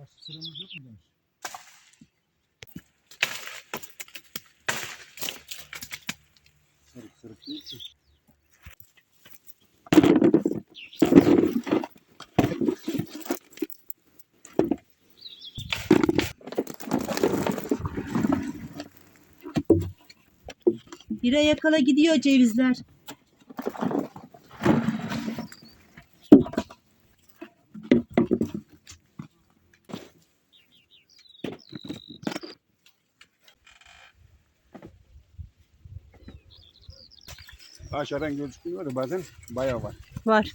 Başka sıramız yok mu demiş. Sarık sarık değil ki. Bire yakala gidiyor cevizler. Aşağıdan gözükmüyor da bazen bayağı var. Var.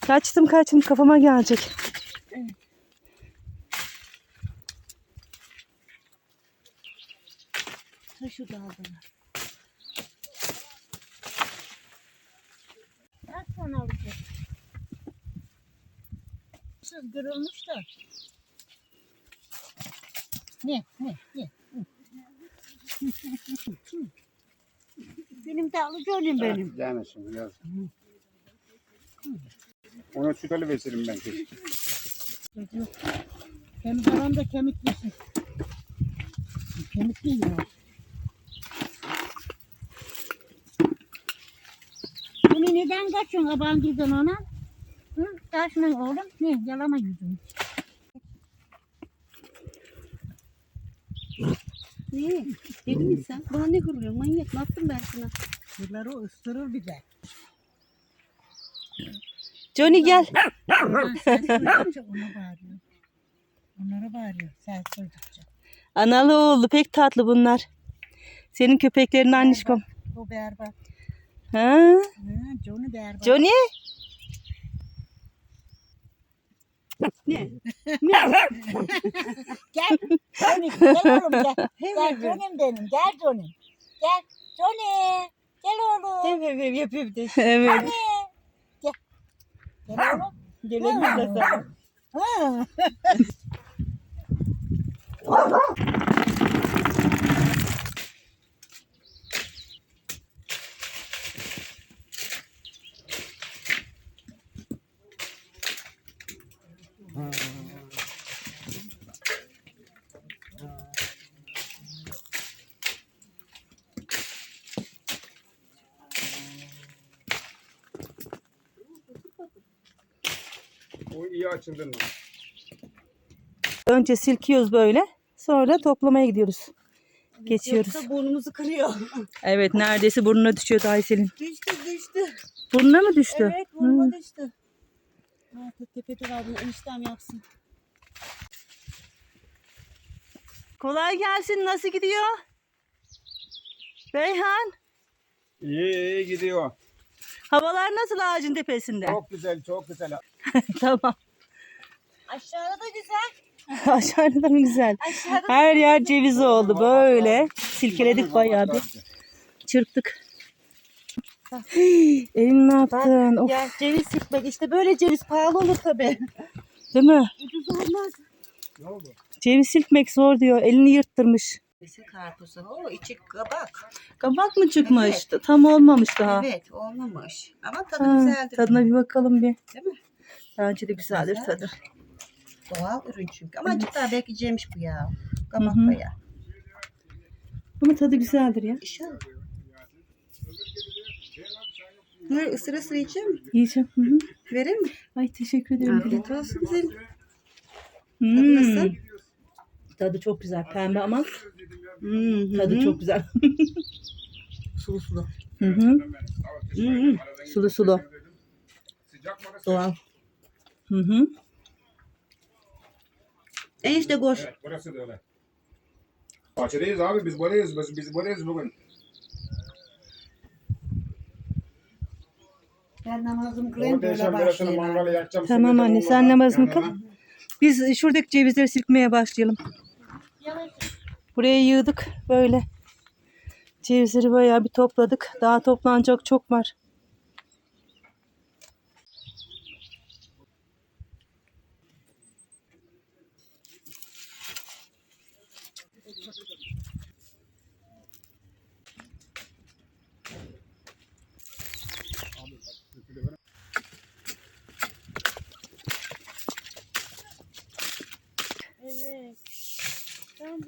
Kaçtım kaçtım kafama gelecek. Taşı daldılar. Siz görülmüş de. Ne, ne, ne? benim de alıcı benim. Yani şimdi yaz. Ona süt alıverselim ben keşke. Kemik falan da kemiklisin. Kemik değil ya. Beni neden kaçıyorsun abandıydın ona? Hı? Oğlum. Ne? Yalama yüzünü. Ne? Deli misin sen? Bana ne hırlıyorsun? Manyak. Ne yaptım ben sana? Bunları o ısırır bir de. Johnny gel. Ha, sen ona bağırıyor. Onlara bağırıyor. Sen koydukça. Analı oğlu pek tatlı bunlar. Senin köpeklerin annişkom. Bu berbat. Ha? Ha, Johnny berbat. Johnny? Ne? Gel. Johnny gel oğlum gel. Gel Johnny'm benim. Gel Johnny. Gel. Johnny. Gel oğlum. Yapıyor bir de. Evet. Johnny. Gel. Gel oğlum. Gelelim de sana. O iyi açıldı mı? Önce silkiyoruz böyle. Sonra toplamaya gidiyoruz. Geçiyoruz. Yoksa burnumuzu kırıyor. Evet neredeyse burnuna düşüyordu Aysel'in. düştü düştü. Burnuna mı düştü? Evet burnuma Hı. düştü. Ha, tepede var bunu eniştem yapsın. Kolay gelsin. Nasıl gidiyor? Beyhan. İyi iyi gidiyor. Havalar nasıl ağacın tepesinde? Çok güzel çok güzel. tamam. Aşağıda da güzel. Aşağıda da mı güzel? Aşağıda Her yer ceviz oldu böyle. Silkeledik bayağı bir. Çırptık. Elin ne yaptın? Of, ya ceviz sıkmak işte böyle ceviz pahalı olur tabii. değil mi? Ucuz olmaz. Ne oldu? Ceviz silkmek zor diyor. Elini yırttırmış. Ceviz karpuzu. O içi kabak. Kabak mı çıkmış? Tam olmamış daha. Evet olmamış. Ama tadı Ha, güzeldir. tadına bir bakalım bir. Değil mi? Bence de güzeldir Güzel. tadı. Doğal ürün çünkü. Ama azıcık daha bekleyeceğimiş bu ya. Hı hı. bayağı. Ama tadı güzeldir ya. İnşallah. Ne ısır ısır yiyeceğim mi? Yiyeceğim. Hı hı. Vereyim mi? Ay teşekkür ederim. Afiyet olsun senin. Hmm. nasıl? Tadı çok güzel. Pembe ama Hmm, tadı hı. çok güzel. sulu sulu. Hı hı. Hmm. Sulu sulu. Doğal. Hı hı. Enişte koş. Evet burası da öyle. Bahçedeyiz abi biz buradayız. Biz, biz buradayız bugün. Ben namazımı kılayım böyle başlayayım. yakacağım. Tamam anne, sen namazını kıl. Biz şuradaki cevizleri silkmeye başlayalım. Buraya yığdık böyle. Cevizleri bayağı bir topladık. Daha toplanacak çok var.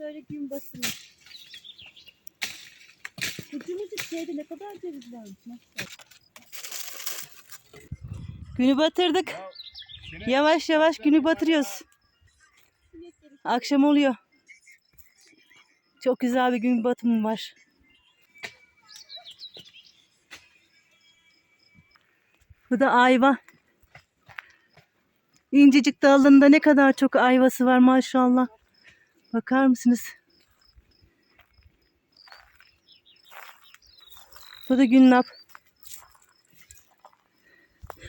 Böyle gün batımı. Ucumuzun şeyde ne kadar ceviz varmış. Günü batırdık. Yavaş yavaş günü batırıyoruz. Akşam oluyor. Çok güzel bir gün batımı var. Bu da ayva. İncecik dalında ne kadar çok ayvası var maşallah. Bakar mısınız? Bu da günnap.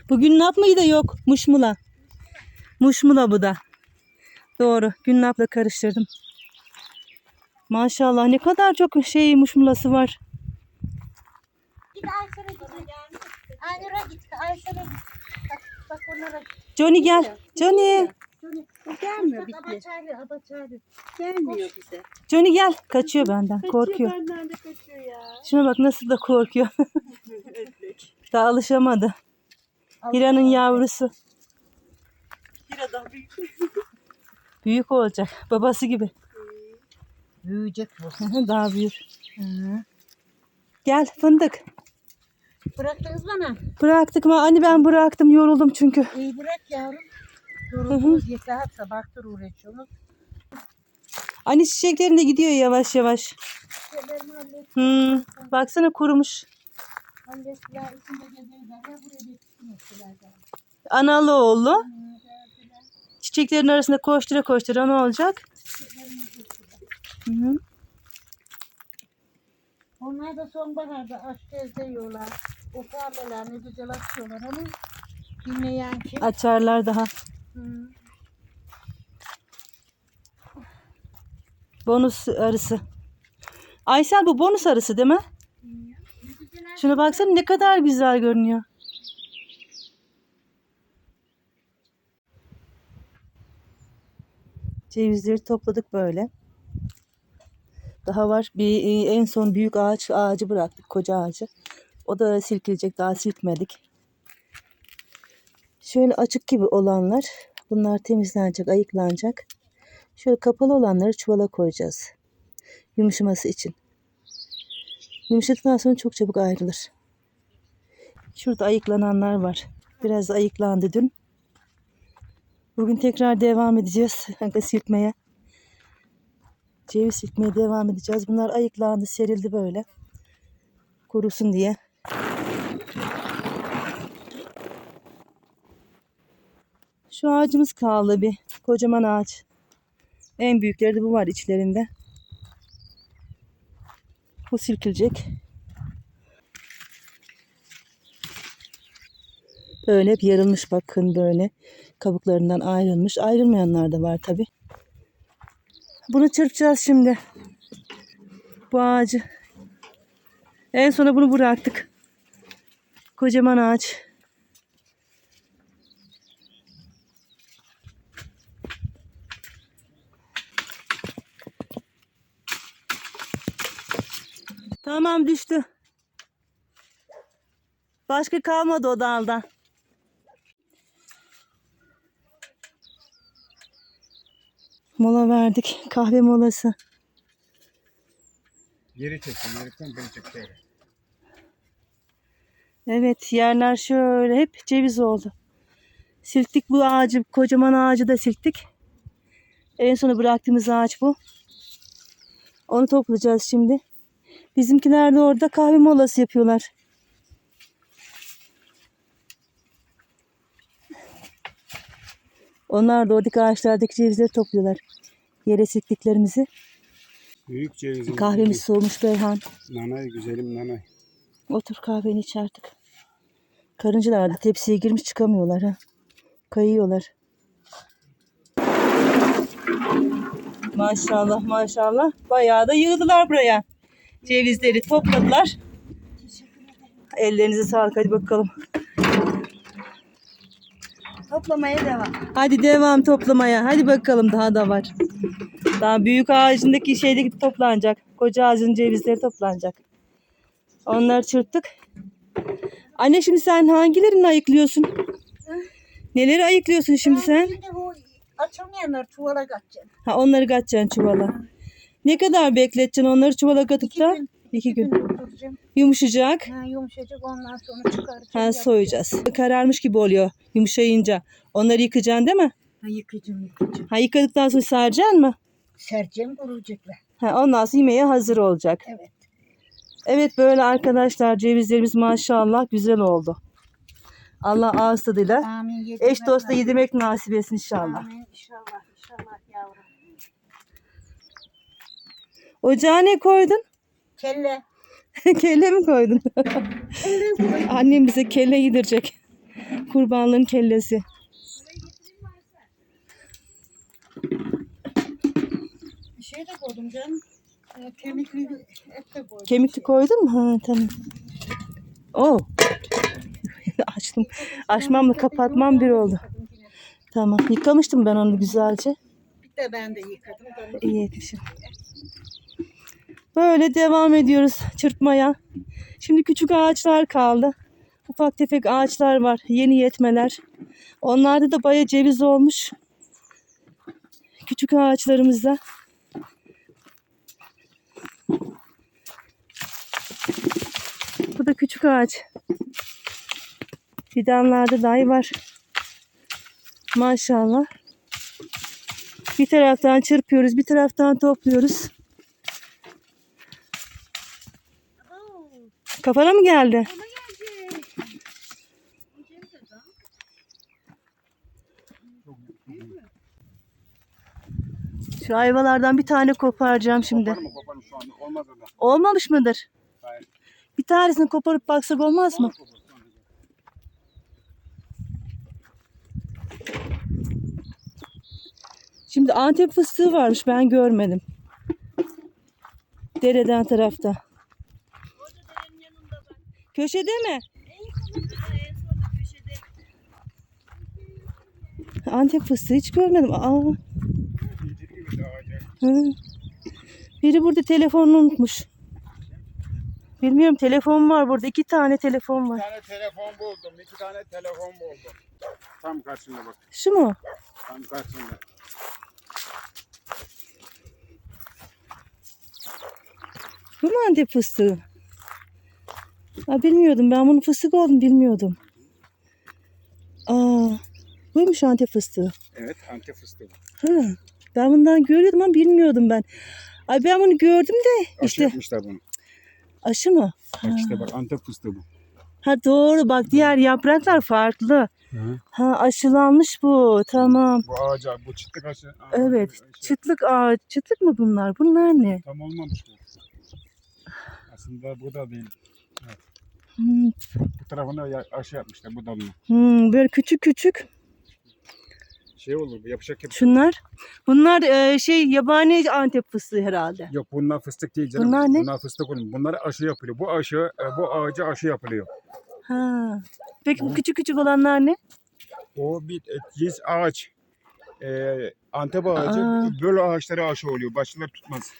Bu günnap mıydı yok? Muşmula. Muşmula bu da. Doğru. Günnapla karıştırdım. Maşallah ne kadar çok şey muşmulası var. Git Ayşe'ne git. Aynur'a git. Ayşe'ne git. Bak, bak onlara git. Johnny gel. Johnny. O gelmiyor Bak, bitti. Abaçaylı, abaçaylı. Gelmiyor bize. Johnny gel. Kaçıyor benden. Korkuyor. Benden de kaçıyor ya. Şuna bak nasıl da korkuyor. Daha alışamadı. Hira'nın yavrusu. Hira daha büyük. Büyük olacak. Babası gibi. Büyüyecek bu. Daha büyür. Gel fındık. Bıraktınız bana. Bıraktık mı? Anne ben bıraktım. Yoruldum çünkü. İyi bırak yavrum. Yoruldunuz yeter. Sabahtır uğraşıyorsunuz. Anne çiçeklerin de gidiyor yavaş yavaş. Şeylerimi hallet. Hmm, baksana kurumuş. Hallettiler. İçinde gezerler. Ya buraya bekliyorlar. Analı oğlu. Çiçeklerin arasında koştura koştura ne olacak? Hı hı. Onlar da sonbaharda aç geziyorlar. O tarlalar ne güzel açıyorlar ama dinleyen kim? Açarlar daha. Bonus arısı. Aysel bu bonus arısı değil mi? Şuna baksana ne kadar güzel görünüyor. Cevizleri topladık böyle. Daha var. Bir e, en son büyük ağaç ağacı bıraktık, koca ağacı. O da silkilecek, daha silkmedik. Şöyle açık gibi olanlar, bunlar temizlenecek, ayıklanacak. Şöyle kapalı olanları çuvala koyacağız. Yumuşaması için. Yumuşadıktan sonra çok çabuk ayrılır. Şurada ayıklananlar var. Biraz ayıklandı dün. Bugün tekrar devam edeceğiz silkmeye. Ceviz silkmeye devam edeceğiz. Bunlar ayıklandı, serildi böyle. Kurusun diye. Şu ağacımız kaldı bir. Kocaman ağaç. En büyükleri de bu var içlerinde. Bu silkilecek. Böyle hep yarılmış bakın böyle. Kabuklarından ayrılmış. Ayrılmayanlar da var tabi. Bunu çırpacağız şimdi. Bu ağacı. En sona bunu bıraktık. Kocaman ağaç. Tamam düştü. Başka kalmadı o dalda. Mola verdik. Kahve molası. Geri çeksin. Gerikten beni çek şöyle. Evet yerler şöyle hep ceviz oldu. Silktik bu ağacı, kocaman ağacı da silktik. En sona bıraktığımız ağaç bu. Onu toplayacağız şimdi. Bizimkiler de orada kahve molası yapıyorlar. Onlar da oradaki ağaçlardaki cevizleri topluyorlar. Yere silktiklerimizi. Büyük cevizin. Kahvemiz soğumuş Beyhan. Nanay güzelim nanay. Otur kahveni iç artık. Karıncalar da tepsiye girmiş çıkamıyorlar ha. Kayıyorlar. Maşallah maşallah. Bayağı da yığdılar buraya. Cevizleri topladılar. Ellerinize sağlık hadi bakalım. Toplamaya devam. Hadi devam toplamaya. Hadi bakalım daha da var. Daha büyük ağacındaki şeydeki toplanacak. Koca ağacın cevizleri toplanacak. Onları çırptık. Anne şimdi sen hangilerini ayıklıyorsun? Neleri ayıklıyorsun şimdi sen? Şimdi bu açılmayanlar çuvala kaçacak. Ha onları kaçacaksın çuvala. Ne kadar bekleteceksin onları çuvala katıp İki da? gün. İki gün. Tutturacağım. Yumuşayacak. Ha, yumuşacık ondan sonra çıkaracağım. Ha soyacağız. Kararmış gibi oluyor yumuşayınca. Onları yıkacaksın değil mi? Ha, yıkayacağım yıkayacağım. Ha yıkadıktan sonra saracaksın mı? Sereceğim kurulacaklar. Ha, ondan sonra yemeğe hazır olacak. Evet. Evet böyle arkadaşlar cevizlerimiz maşallah güzel oldu. Allah ağız tadıyla Amin. eş dosta nasip. yedirmek nasip etsin inşallah. Amin. İnşallah. İnşallah yavrum. Ocağa ne koydun? Kelle. kelle mi koydun? Annem bize kelle yedirecek. Kurbanlığın kellesi. Bir şey de koydum canım. Ee, kemikli et de koydum. Kemikli koydun mu? Ha tamam. Oo. Açtım. Açmamla kapatmam bir oldu. Tamam. Yıkamıştım ben onu güzelce. Bir de ben de yıkadım. İyi etmişim. Böyle devam ediyoruz çırpmaya. Şimdi küçük ağaçlar kaldı. Ufak tefek ağaçlar var. Yeni yetmeler. Onlarda da baya ceviz olmuş. Küçük ağaçlarımızda. Bu da küçük ağaç. Fidanlarda dahi var. Maşallah. Bir taraftan çırpıyoruz, bir taraftan topluyoruz. Kafana mı geldi? Şu ayvalardan bir tane koparacağım şimdi. Koparım koparım şu anda. Olmaz o da. Olmamış mıdır? Hayır. Bir tanesini koparıp baksak olmaz mı? Şimdi Antep fıstığı varmış ben görmedim. Dereden tarafta. Köşede mi? Antep fıstığı hiç görmedim. Aa, hı. Biri burada telefonunu unutmuş. Bilmiyorum telefon var burada. iki tane telefon Bir var. tane telefon buldum. iki tane telefon buldum. Tam karşında bak. Şu mu? Tam karşında. Bu mu Antep fıstığı? Aa, bilmiyordum. Ben bunun fıstık olduğunu bilmiyordum. Aa, buymuş Antep fıstığı. Evet antep fıstığı. Ha, ben bundan görüyordum ama bilmiyordum ben. Ay ben bunu gördüm de Aşı işte yapmışlar bunu. aşı mı? Bak işte bak antep fıstığı bu. Ha doğru bak diğer yapraklar farklı. Hı. Ha aşılanmış bu. Tamam. Bu ağaca bu çıtlık. Aa, Evet. şey, Çıtlık ağaç. Çıtlık mı bunlar? Bunlar ne? Tam olmamış bu. Aslında bu da değil. Hmm, Bu tarafına aşı yapmışlar bu dalına. hmm, böyle küçük küçük. Şey olur bu yapışak yapışak. Şunlar. Bunlar e, şey yabani Antep fıstığı herhalde. Yok bunlar fıstık değil canım. Bunlar ne? Bunlar fıstık olur. Bunlara aşı yapılıyor. Bu aşı, e, bu ağaca aşı yapılıyor. Ha. Peki bu küçük küçük olanlar ne? O bir e, cins ağaç. E, Antep ağacı Aa. böyle ağaçlara aşı oluyor. Başkaları tutmaz.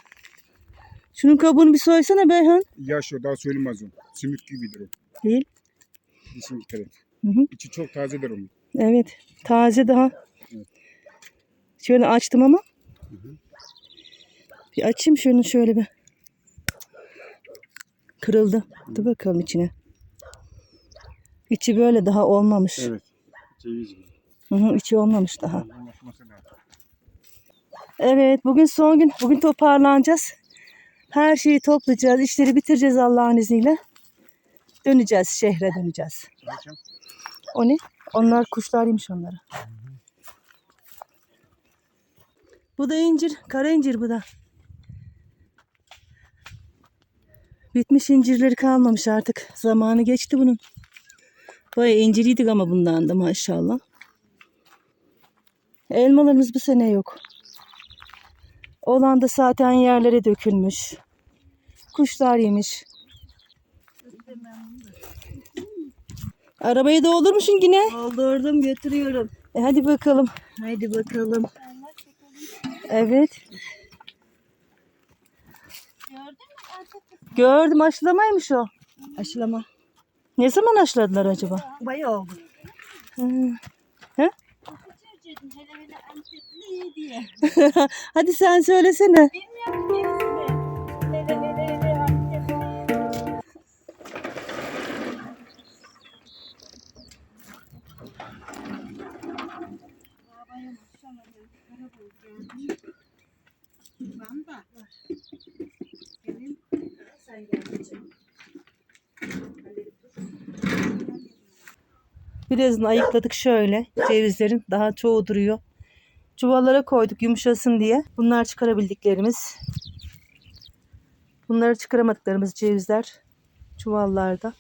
Şunun kabuğunu bir soysana Beyhan. Yaş o daha söylemez o. Sümük gibidir o. Değil. Dişin et. Hı hı. İçi çok tazedir onun. Evet. Taze daha. Evet. Şöyle açtım ama. hı. Bir açayım şunu şöyle bir. Kırıldı. Dur bakalım içine. İçi böyle daha olmamış. Evet. Ceviz gibi. Hı hı, içi olmamış daha. Evet bugün son gün. Bugün toparlanacağız. Her şeyi toplayacağız. işleri bitireceğiz Allah'ın izniyle. Döneceğiz. Şehre döneceğiz. O ne? Onlar kuşlar yemiş onları. Bu da incir. Kara incir bu da. Bitmiş incirleri kalmamış artık. Zamanı geçti bunun. Baya inciriydik ama bundan da maşallah. Elmalarımız bu sene yok. Olan da zaten yerlere dökülmüş. Kuşlar yemiş. Arabayı doldurmuşsun yine. Doldurdum götürüyorum. E hadi bakalım. Haydi bakalım. Evet. Gördüm aşılamaymış o. Aşılama. Ne zaman aşıladılar acaba? Bayağı oldu. Hı. Dedim hele hele Antepli diye. Hadi sen söylesene. Bilmiyorum gerisini. Hele hele hele Antepli. Babaya ya. Karaboz geldi. De. Benim. Sen geldin. Birazını ayıkladık şöyle. Cevizlerin daha çoğu duruyor. Çuvallara koyduk yumuşasın diye. Bunlar çıkarabildiklerimiz. Bunları çıkaramadıklarımız cevizler çuvallarda.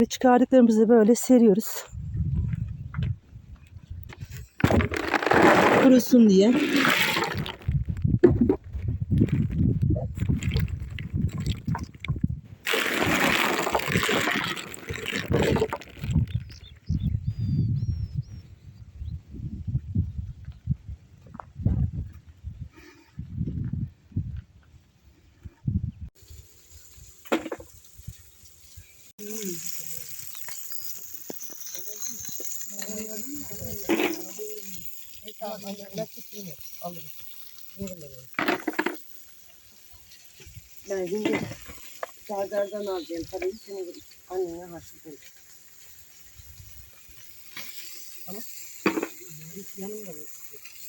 Ve çıkardıklarımızı böyle seriyoruz. Kurusun diye. Ben şimdi Serdar'dan alacağım parayı seni annene harçlık Tamam. Yanımda mı?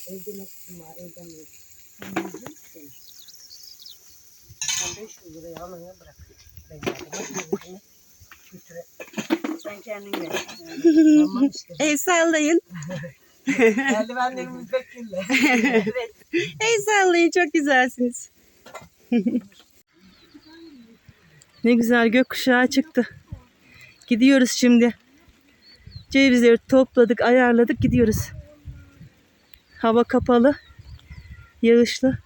Evde nasılsın var evden mi? Sen 500 lirayı anaya bırak. Ben yardıma götüre. Sen kendin. Tamam işte. El sallayın. Eldivenlerimiz bekirle. El sallayın çok güzelsiniz. Ne güzel gökkuşağı çıktı. Gidiyoruz şimdi. Cevizleri topladık, ayarladık, gidiyoruz. Hava kapalı, yağışlı.